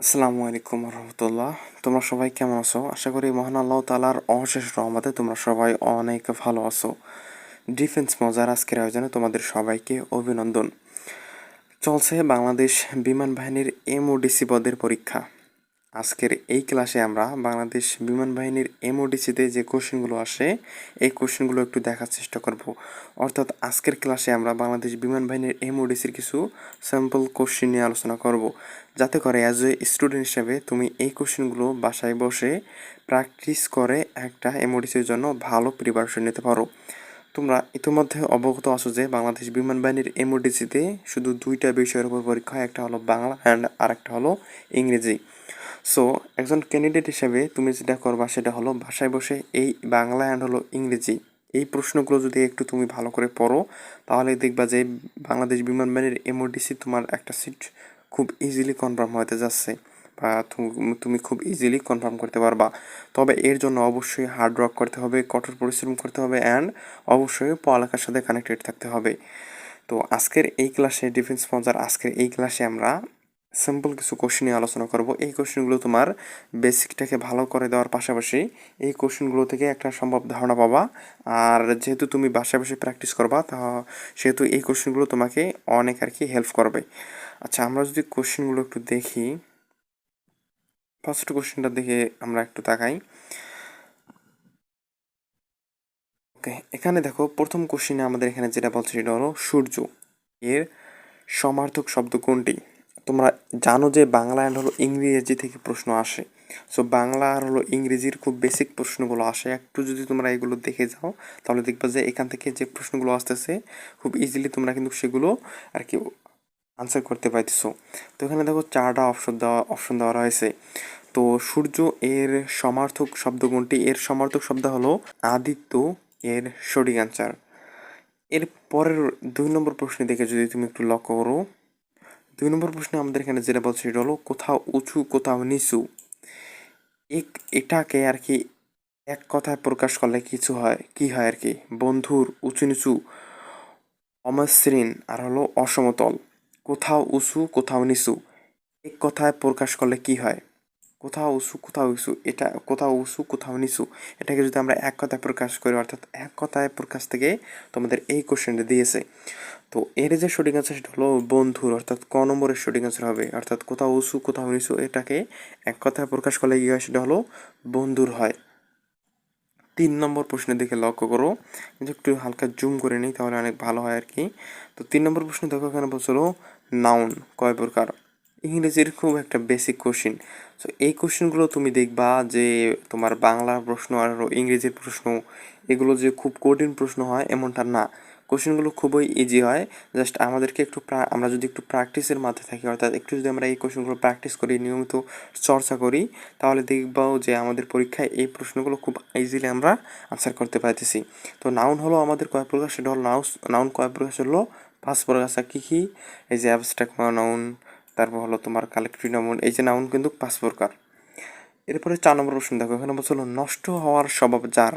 আসসালামু আলাইকুম রহমতুল্লাহ। তোমরা সবাই কেমন আছো? আশা করি মহান আল্লাহ তালার অশেষ রহমতে তোমরা সবাই অনেক ভালো আছো। ডিফেন্স মজার আজকের আয়োজনে তোমাদের সবাইকে অভিনন্দন। চলছে বাংলাদেশ বিমান বাহিনীর এমওডিসি পদের পরীক্ষা। আজকের এই ক্লাসে আমরা বাংলাদেশ বিমান বাহিনীর এমওডিসিতে যে কোশ্চেনগুলো আসে, এই কোশ্চেনগুলো একটু দেখার চেষ্টা করব। অর্থাৎ আজকের ক্লাসে আমরা বাংলাদেশ বিমান বাহিনীর এমওডিসির কিছু স্যাম্পল কোশ্চেন নিয়ে আলোচনা করব। যাতে করে অ্যাজ এ স্টুডেন্ট হিসেবে তুমি এই কোশ্চেনগুলো বাসায় বসে প্র্যাকটিস করে একটা এমওডিসির জন্য ভালো প্রিপারেশন নিতে পারো। তোমরা ইতিমধ্যে অবগত আছো যে বাংলাদেশ বিমান বাহিনীর এমওডিসিতে শুধু দুইটা বিষয়ের উপর পরীক্ষা, একটা হলো বাংলা অ্যান্ড আরেকটা হলো ইংরেজি। সো একজন ক্যান্ডিডেট হিসেবে তুমি যেটা করবা, সেটা হলো বাসায় বসে এই বাংলা অ্যান্ড হলো ইংরেজি, এই প্রশ্নগুলো যদি একটু তুমি ভালো করে পড়ো, তাহলে দেখবা যে বাংলাদেশ বিমান বাহিনীর এমওডিসি তোমার একটা সিট খুব ইজিলি কনফার্ম হতে যাচ্ছে বা তুমি খুব ইজিলি কনফার্ম করতে পারবা। তবে এর জন্য অবশ্যই হার্ড ওয়ার্ক করতে হবে, কঠোর পরিশ্রম করতে হবে অ্যান্ড অবশ্যই পড়ালেখার সাথে কানেক্টেড থাকতে হবে। তো আজকের এই ক্লাসে ডিফেন্স স্পন্সার আজকের এই ক্লাসে আমরা সিম্পল কিছু কোশ্চেন নিয়ে আলোচনা করব। এই কোশ্চেনগুলো তোমার বেসিকটাকে ভালো করে দেওয়ার পাশাপাশি এই কোশ্চেনগুলো থেকে একটা সম্ভব ধারণা পাবা। আর যেহেতু তুমি বাসায় বসে প্র্যাকটিস করবা, তা সেহেতু এই কোশ্চেনগুলো তোমাকে অনেক আর কি হেল্প করবে। আচ্ছা আমরা যদি কোশ্চেনগুলো একটু দেখি। ফার্স্ট কোশ্চেনটা দেখে আমরা একটু তাকাই। ওকে এখানে দেখো, প্রথম কোশ্চেনে আমাদের এখানে যেটা বলছে সেটা হলো সূর্য। এর সমার্থক শব্দ কোনটি? তোমরা জানো যে বাংলা অ্যান্ড হলো ইংরেজি থেকে প্রশ্ন আসে। সো বাংলা আর হলো ইংরেজির খুব বেসিক প্রশ্নগুলো আসে। একটু যদি তোমরা এগুলো দেখে যাও, তাহলে দেখবে যে এখান থেকে যে প্রশ্নগুলো আসতেছে, খুব ইজিলি তোমরা কিন্তু সেগুলো আর কি আনসার করতে পারতেছো। তো এখানে দেখো চারটা অপশন দেওয়া অপশন দেওয়া রয়েছে। তো সূর্য এর সমার্থক শব্দ কোনটি? এর সমার্থক শব্দ হলো আদিত্য এর সঠিক অ্যান্সার এর পরের দুই নম্বর প্রশ্নে দেখে যদি তুমি একটু লক্ষ্য করো দুই নম্বর প্রশ্ন আমাদের এখানে যেটা বলছে, সেটা হলো কোথাও উঁচু, কোথাও নিচু। এক, এটাকে আর কি এক কথায় প্রকাশ করলে কিছু হয়, কি হয় আর কি? বন্ধুর উঁচু নিচু, অমসৃণ, আর হলো অসমতল। কোথাও উঁচু, কোথাও নিচু। এক কথায় প্রকাশ করলে কি হয়? কোথাও উঁচু কোথাও উঁচু এটা কোথাও উঁচু কোথাও নিচু এটাকে যদি আমরা এক কথায় প্রকাশ করি, অর্থাৎ এক কথায় প্রকাশ থেকে তোমাদের এই কোশ্চেনটা দিয়েছে। তো এর যে সঠিক আনসার সেটা হলো বন্ধুর, অর্থাৎ ক নম্বরের সঠিক আনসার হবে, অর্থাৎ কোথাও উঁচু কোথাও নিচু এটাকে এক কথায় প্রকাশ করলে হয়? সেটা হলো বন্ধুর হয়। তিন নম্বর প্রশ্নের দিকে লক্ষ্য করো কিন্তু একটু হালকা জুম করে নিই, তাহলে অনেক ভালো হয় আর কি। তো তিন নম্বর প্রশ্ন দেখো এখানে বলছিল নাউন কয় প্রকার? ইংরেজির খুব একটা বেসিক কোশ্চিন সো এই কোশ্চেনগুলো তুমি দেখবা যে তোমার বাংলা প্রশ্ন আর ইংরেজির প্রশ্ন, এগুলো যে খুব কঠিন প্রশ্ন হয় এমনটা না। কোশ্চেনগুলো খুবই ইজি হয়। জাস্ট আমাদেরকে একটু আমরা যদি একটু প্র্যাকটিসের মাধ্যমে থাকি, অর্থাৎ একটু যদি আমরা এই কোশ্চেনগুলো প্র্যাকটিস করি, নিয়মিত চর্চা করি, তাহলে দেখবাও যে আমাদের পরীক্ষায় এই প্রশ্নগুলো খুব ইজিলি আমরা আনসার করতে পারতেছি। তো নাউন হলো আমাদের কয় প্রকার? সেটা হলো নাউস নাউন কয় প্রকার? হলো পাঁচ আছে কী কী? এই যে অ্যাবস্ট্রাক্ট নাউন তারপর হলো তোমার কালেক্টিভ নাউন এই যে নাউন কিন্তু পাঁচ প্রকার। এরপরে চার নম্বর প্রশ্ন দেখো, এখানে বলছিল নষ্ট হওয়ার স্বভাব যার,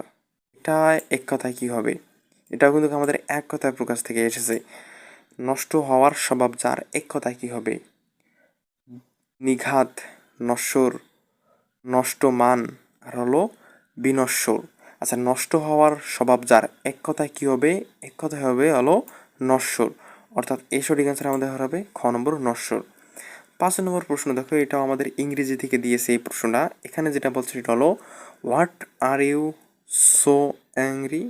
এটা এক কথায় কী হবে? এটাও কিন্তু আমাদের এক কথায় প্রকাশ থেকে এসেছে। নষ্ট হওয়ার স্বভাব যার, এক কথায় কী হবে? নিঘাত, নশ্বর নষ্ট মান আর হলো বিনশ্বর। আচ্ছা নষ্ট হওয়ার স্বভাব যার, এক কথায় কী হবে? এক কথায় হবে হলো নশ্বর। অর্থাৎ এই সঠিক অ্যান্সার আমাদের হবে খ নম্বর নশ্বর। পাঁচ নম্বর প্রশ্ন দেখো, এটাও আমাদের ইংরেজি থেকে দিয়েছে এই প্রশ্নটা। এখানে যেটা বলছে সেটা হলো what are you so angry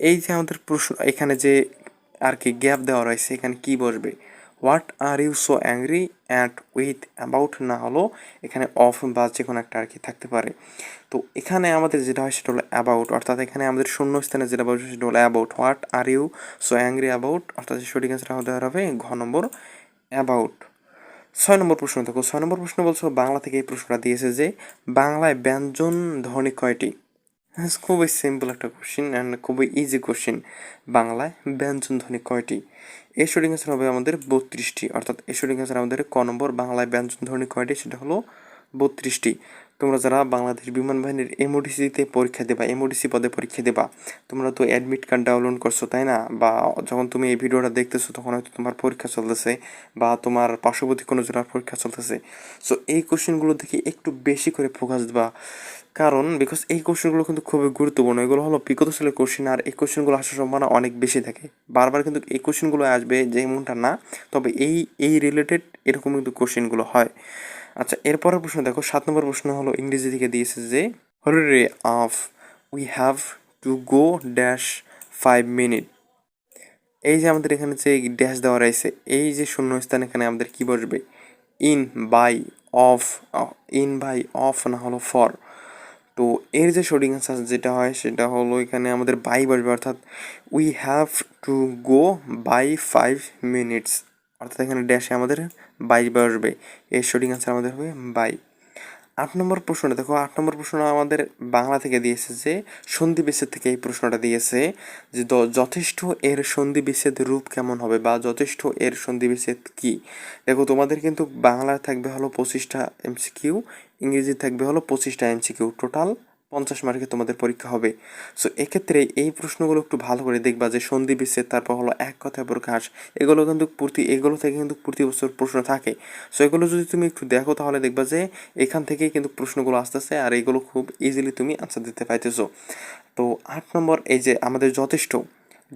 এই যে আমাদের প্রশ্ন, এখানে যে আর কি গ্যাপ দেওয়া রয়েছে, এখানে কি বসবে? What are you so angry at with about না হলো, এখানে অফ বা যে কোনো একটা আর কি থাকতে পারে। তো এখানে আমাদের যেটা হয় সেটা হলো অ্যাবাউট অর্থাৎ এখানে আমাদের শূন্য স্থানে যেটা বসবে সেটা হলো about what are you so angry about অর্থাৎ সঠিক অ্যান্সার আমাদের হবে ঘ নম্বর অ্যাবাউট ছয় নম্বর প্রশ্ন দেখো, ছয় নম্বর প্রশ্ন বলছো, বাংলা থেকে এই প্রশ্নটা দিয়েছে যে বাংলায় ব্যঞ্জন ধ্বনি কয়টি? খুবই সিম্পল একটা কোশ্চিন অ্যান্ড খুবই ইজি কোশ্চিন বাংলায় ব্যঞ্জন ধ্বনি কয়টি? এর সঠিক অ্যান্সার হবে আমাদের বত্রিশটি, অর্থাৎ এর সঠিক অ্যান্সার আমাদের ক নম্বর বাংলায় ব্যঞ্জন ধ্বনি কয়টি? সেটা হলো বত্রিশটি। তোমরা যারা বাংলাদেশ বিমান বাহিনীর এমওডিসিতে পরীক্ষা দেবা এমওডিসি পদে পরীক্ষা দেবা, তোমরা তো অ্যাডমিট কার্ড ডাউনলোড করছ, তাই না? বা যখন তুমি এই ভিডিওটা দেখতেছো, তখন হয়তো তোমার পরীক্ষা চলতেছে বা তোমার পার্শ্ববর্তী কোনো জেলার পরীক্ষা চলতেছে। সো এই কোশ্চেনগুলো দেখে একটু বেশি করে ফোকাস দেবা। কারণ বিকজ এই কোশ্চেনগুলো কিন্তু খুবই গুরুত্বপূর্ণ, এগুলো হলো বিগত সালের কোশ্চেন আর এই কোশ্চেনগুলো আসার সম্ভাবনা অনেক বেশি থাকে। বারবার কিন্তু এই কোশ্চেনগুলো আসবে যে এমনটা না, তবে এই এই রিলেটেড এরকম কিন্তু কোশ্চেনগুলো হয়। আচ্ছা এরপরের প্রশ্ন দেখো, সাত নম্বর প্রশ্ন হলো ইংরেজি থেকে দিয়েছে যে holiday of we have to go dash five minute. এই যে আমাদের এখানে যে ড্যাশ দেওয়া রয়েছে, এই যে শূন্যস্থান এখানে আমাদের কি বসবে? In, by, of, in, by, of না হলো ফর। তো এর যে সঠিক অ্যান্সার যেটা হয়, সেটা হলো এখানে আমাদের বাই বসবে, অর্থাৎ we have to go by five minutes. অর্থাৎ এখানে ড্যাশে আমাদের বাই বসবে এর সঠিক অ্যান্সার আমাদের হবে বাই আট নম্বর প্রশ্নটা, দেখো, আট নম্বর প্রশ্ন আমাদের বাংলা থেকে দিয়েছে যে, সন্ধি বিচ্ছেদ থেকে এই প্রশ্নটা দিয়েছে যে যথেষ্ট এর সন্ধি বিচ্ছেদ রূপ কেমন হবে বা যথেষ্ট এর সন্ধি বিচ্ছেদ কি? দেখো, তোমাদের কিন্তু বাংলার থাকবে হলো পঁচিশটা এমসিকিউ ইংরেজি থাকবে হলো পঁচিশটা এমসিকিউ টোটাল পঞ্চাশ মার্কে তোমাদের পরীক্ষা হবে। সো এক্ষেত্রে এই প্রশ্নগুলো একটু ভালো করে দেখবা যে সন্ধি বিচ্ছেদ তারপর হলো এক কথায় প্রকাশ এগুলো কিন্তু প্রতি, এগুলো থেকে কিন্তু প্রতি বছর প্রশ্ন থাকে। সো এগুলো যদি তুমি একটু দেখো তাহলে দেখবা যে এখান থেকেই কিন্তু প্রশ্নগুলো আসতেছে আর এগুলো খুব ইজিলি তুমি আনসার দিতে পাইতেছো। তো আট নম্বর, এই যে আমাদের যথেষ্ট।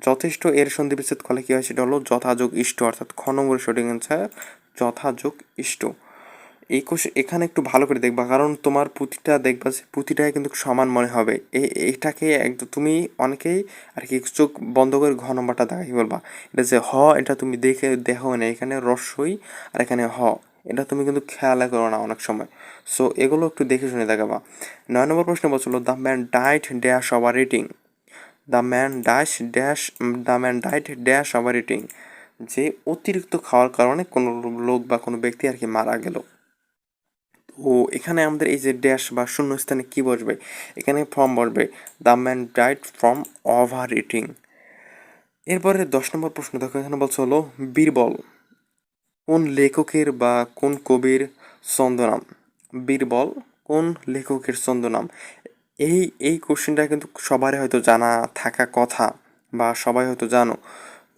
যথেষ্ট এর সন্ধি বিচ্ছেদ ফলে কী হয়? সেটা হলো যথাযোগ ইষ্ট, অর্থাৎ খ নম্বরের সঠিক অ্যান্সার যথাযোগ ইষ্ট। এই কোশ এখানে একটু ভালো করে দেখবা, কারণ তোমার পুঁথিটা দেখবা যে পুঁথিটাই কিন্তু সমান মনে হবে। এই এইটাকে একদম তুমি অনেকেই আর কি চোখ বন্ধ করে ঘ নম্বরটা দেখাই বলবা। এটা যে হ, এটা তুমি দেখে, দেখো না, এখানে রস্যই আর এখানে হ। এটা তুমি কিন্তু খেয়াল করো না অনেক সময়। সো এগুলো একটু দেখে শুনে দেখাবা। নয় নম্বর প্রশ্ন বলছিল the man died dash overeating the man dash dash the man died dash overeating যে অতিরিক্ত খাওয়ার কারণে কোনো লোক বা কোনো ব্যক্তি আর কি মারা গেল। তো এখানে আমাদের এই যে ড্যাশ বা শূন্যস্থানে কি বসবে? এখানে ফর্ম বসবে। The man died from over eating এরপরে দশ নম্বর প্রশ্ন, দেখো এখানে বলছে হলো, বীরবল কোন লেখকের বা কোন কবির ছন্দনাম? বীরবল কোন লেখকের ছন্দনাম? এই এই কোশ্চেনটা কিন্তু সবারই হয়তো জানা থাকা কথা বা সবাই হয়তো জানো।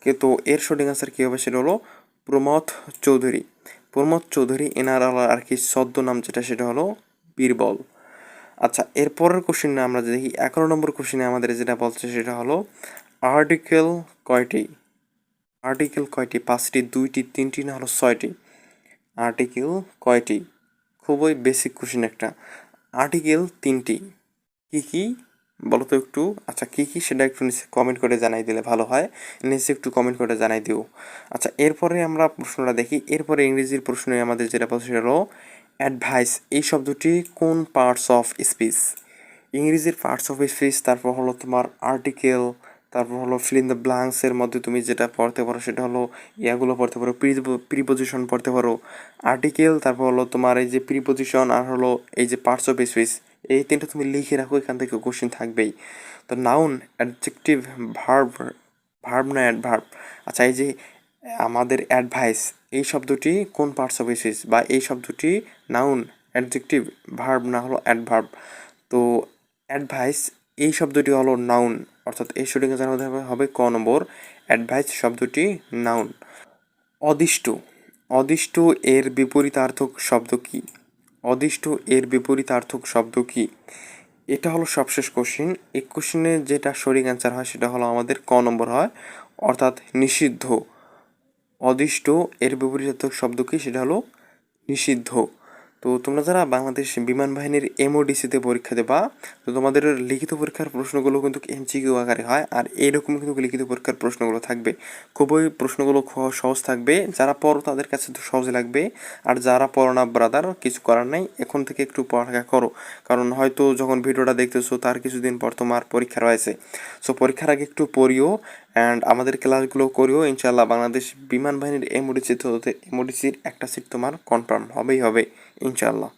কিন্তু এর সঠিক অ্যান্সার কী হবে? সেটা হলো প্রমথ চৌধুরী। প্রমথ চৌধুরী এনার আর কি ছদ্মনাম যেটা সেটা হলো বীরবল। আচ্ছা এর পরের কোশ্চেনে আমরা দেখি, এগারো নম্বর কোশ্চেনে আমাদের যেটা বলছে সেটা হলো আর্টিকেল কয়টি? আর্টিকেল কয়টি? পাঁচটি, দুইটি, তিনটি না হলো ছয়টি? আর্টিকেল কয়টি? খুবই বেসিক কোশ্চেন একটা। আর্টিকেল তিনটি। কি কি? বলো তো একটু আচ্ছা কী কী সেটা একটু নিচে কমেন্ট করে জানাই দিলে ভালো হয়। নিচে একটু কমেন্ট করে জানাই দিও। আচ্ছা এরপরে আমরা প্রশ্নটা দেখি। এরপরে ইংরেজির প্রশ্নে আমাদের যেটা বলছে সেটা হলো অ্যাডভাইস এই শব্দটি কোন পার্টস অফ স্পিচ ইংরেজির পার্টস অফ স্পিচ তারপর হলো তোমার আর্টিকেল তারপর হলো ফিল ইন দ্য ব্লাঙ্কসের মধ্যে তুমি যেটা পড়তে পারো সেটা হলো ইয়াগুলো পড়তে পারো প্রি প্রিপোজিশন পড়তে পারো। আর্টিকেল তারপর হলো তোমার এই যে প্রিপোজিশন আর হলো এই যে পার্টস অফ স্পিচ এই তিনটা তুমি লিখে রাখো, এখান থেকে কোশ্চেন থাকবেই। তো নাউন অ্যাডজেক্টিভ ভার্ব ভার্ব না অ্যাডভার্ব আচ্ছা এই যে আমাদের অ্যাডভাইস এই শব্দটি কোন পার্টস অফ স্পিচ বা এই শব্দটি নাউন অ্যাডজেক্টিভ ভার্ব না হলো অ্যাডভার্ব তো অ্যাডভাইস এই শব্দটি হলো নাউন অর্থাৎ এই শুটিং জানাতে হবে ক নম্বর। অ্যাডভাইস শব্দটি নাউন অদিষ্ট অদিষ্ট এর বিপরীতার্থক শব্দ কি? অদিষ্ট এর বিপরীতার্থক শব্দ কি? এটা হলো সবশেষ কোশ্চিন এই কোশ্চিনে যেটা সঠিক অ্যান্সার হয় সেটা হলো আমাদের ক নম্বর হয়, অর্থাৎ নিষিদ্ধ। অদিষ্ট এর বিপরীতার্থক শব্দ কি? সেটা হলো নিষিদ্ধ। তো তোমরা যারা বাংলাদেশ বিমান বাহিনীর এমওডিসিতে পরীক্ষা দেবা, তো তোমাদের লিখিত পরীক্ষার প্রশ্নগুলো কিন্তু এমসিকিউ আকারে হয় আর এইরকম কিন্তু লিখিত পরীক্ষার প্রশ্নগুলো থাকবে। খুবই প্রশ্নগুলো সহজ থাকবে, যারা পড়ো তাদের কাছে তো সহজ লাগবে, আর যারা পড়ো না ব্রাদার কিছু করার নাই, এখন থেকে একটু পড়ালেখা করো। কারণ হয়তো যখন ভিডিওটা দেখতেছো, তার কিছুদিন পর তোমার পরীক্ষা রয়েছে। সো পরীক্ষার আগে একটু পড়িও অ্যান্ড আমাদের ক্লাসগুলো করিও। ইনশাল্লাহ বাংলাদেশ বিমান বাহিনীর এমওডিসিতে এমওডিসির একটা সিট তোমার কনফার্ম হবেই হবে। ইনশাল্লাহ